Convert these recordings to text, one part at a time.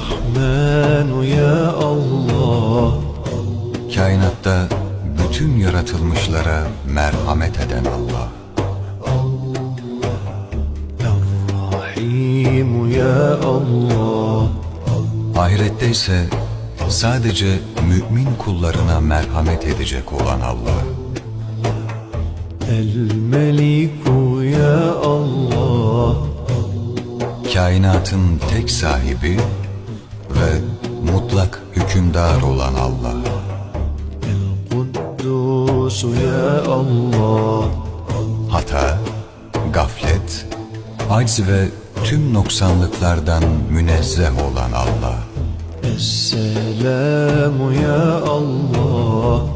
Rahmenu ya Allah. Kainatta bütün yaratılmışlara merhamet eden Allah. Rahimu ya Allah. Ahirette ise sadece mümin kullarına merhamet edecek olan Allah. El Meliku ya Allah. Kainatın tek sahibi ve mutlak hükümdar olan Allah. Hata, gaflet, acz ve tüm noksanlıklardan münezzeh olan Allah. Esselamu ya Allah.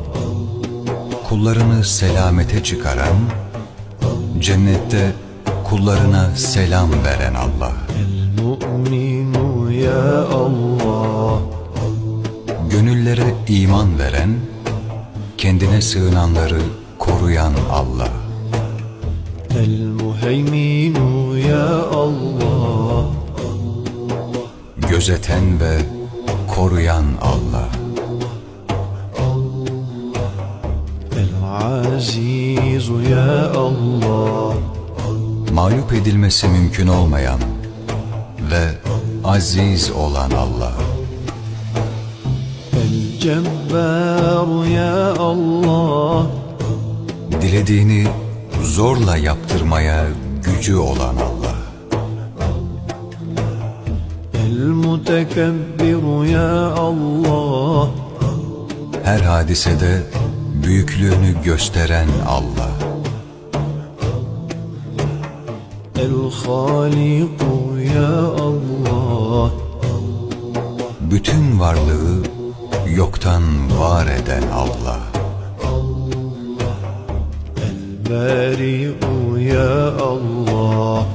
Kullarını selamete çıkaran, cennette kullarına selam veren Allah. El ya Allah. Gönüllere iman veren, kendine sığınanları koruyan Allah. El muheyminu ya Allah. Gözeten ve koruyan Allah. Azizu ya Allah. Mağlup edilmesi mümkün olmayan ve aziz olan Allah. El Cebbar ya Allah. Dilediğini zorla yaptırmaya gücü olan Allah. El Mutekebbir ya Allah. Her hadisede büyüklüğünü gösteren Allah. El Haliku ya Allah. Bütün varlığı yoktan var eden Allah. El-Beri'u ya Allah.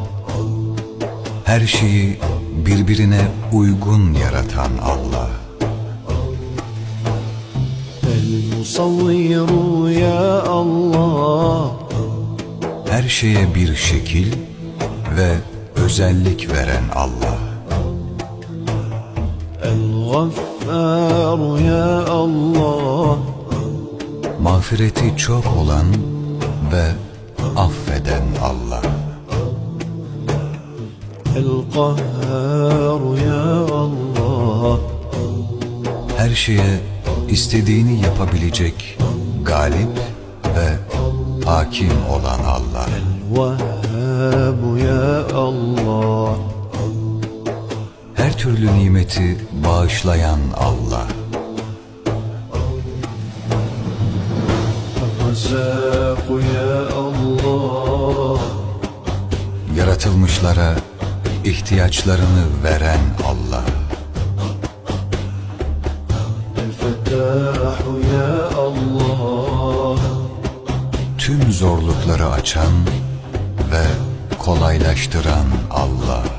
Her şeyi birbirine uygun yaratan Allah. El-Musavviru ya Allah. Her şeye bir şekil ve özellik veren Allah. El-Gaffar ya Allah. Mağfireti çok olan ve affeden Allah. El-Kahhar ya Allah. Her şeye istediğini yapabilecek galip ve hakim olan Allah. El-Vehhab ya Allah türlü nimeti bağışlayan Allah. Yaratılmışlara ihtiyaçlarını veren Allah. Tüm zorlukları açan ve kolaylaştıran Allah.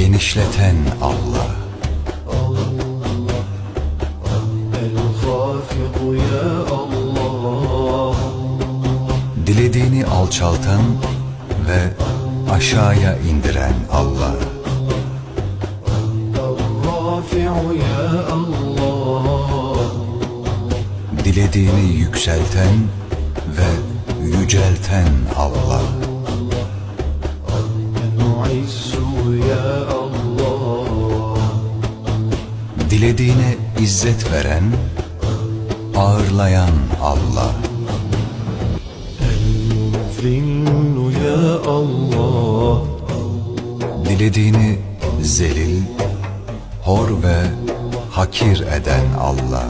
genişleten Allah. Dilediğini alçaltan ve aşağıya indiren Allah. Dilediğini yükselten ve yücelten Allah ya Allah. Dilediğine izzet veren, ağırlayan Allah. El ya Allah. Dilediğini zelil, hor ve hakir eden Allah.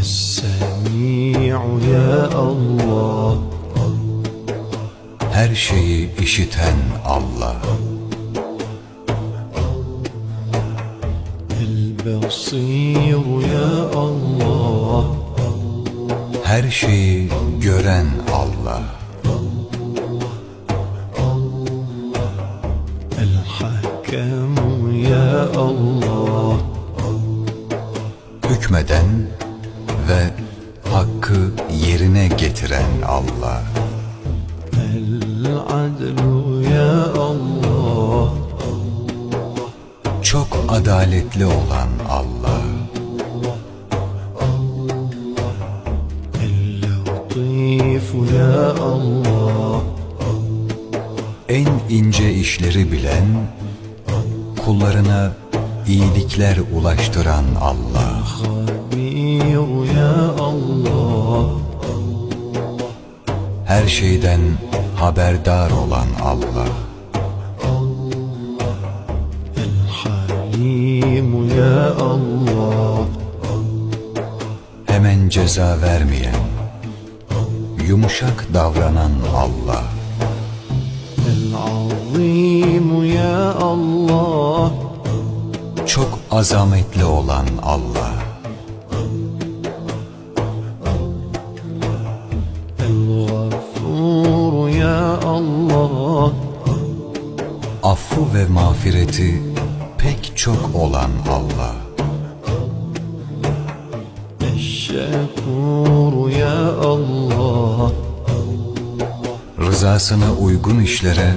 Es-Semi'u ya Allah. Her şeyi işiten Allah. Vasiyu ya Allah, Her şeyi gören Allah. Hükmeden ve hakkı yerine getiren Allah. adaletli olan Allah. En ince işleri bilen, kullarına iyilikler ulaştıran Allah. Her şeyden haberdar olan Allah. ceza vermeyen, yumuşak davranan Allah. ya Allah. Çok azametli olan Allah. ya Allah. Affı ve mağfireti pek çok olan Allah şekur ya Allah. Rızasına uygun işlere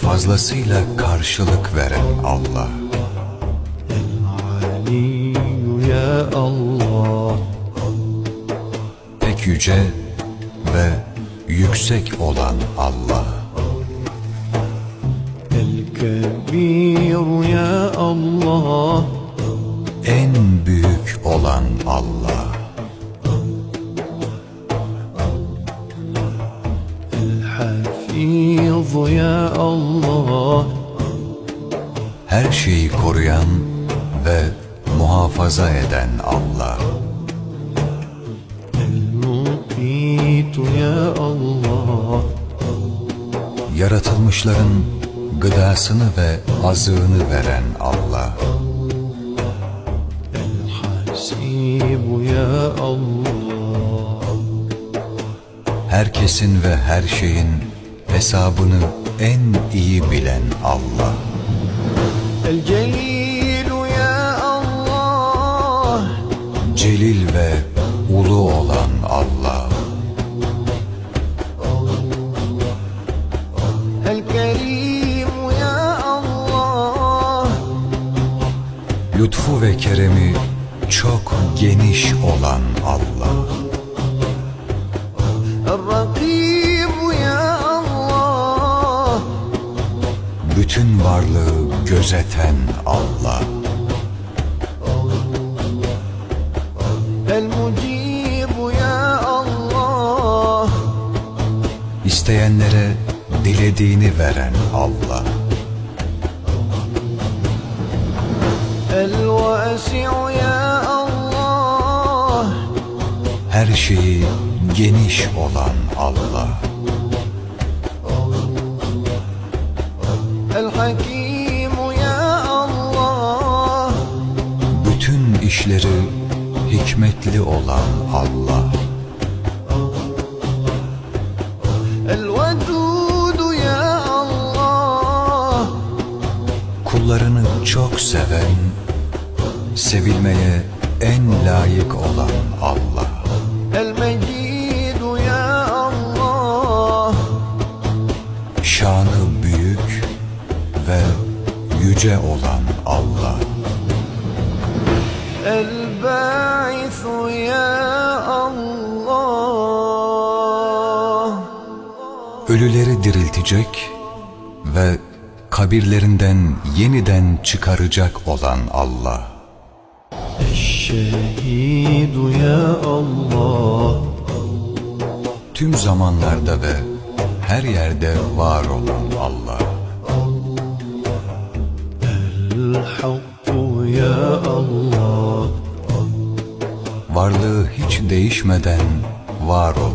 fazlasıyla karşılık veren Allah. El ya Allah. Pek yüce ve yüksek olan Allah. El Kebir ya Allah. En büyük olan Allah. muhafaza ya Allah. Her şeyi koruyan ve muhafaza eden Allah. El-Muqitu ya Allah. Yaratılmışların gıdasını ve azığını veren Allah. El-Hasibu ya Allah. Herkesin ve her şeyin Hesabını en iyi bilen Allah. Celil ve ulu olan Allah. Lütfu ve keremi çok geniş olan Allah. bütün varlığı gözeten Allah. El mucibu ya Allah. İsteyenlere dilediğini veren Allah. El vasi'u ya Allah. Her şeyi geniş olan Allah. Hakim ya Allah. Bütün işleri hikmetli olan Allah. El Vedud ya Allah. Kullarını çok seven, sevilmeye en layık olan Allah. ölüleri diriltecek ve kabirlerinden yeniden çıkaracak olan Allah. Eşşehidu ya Allah Tüm zamanlarda ve her yerde var olan Allah. El ya Allah Varlığı hiç değişmeden var olan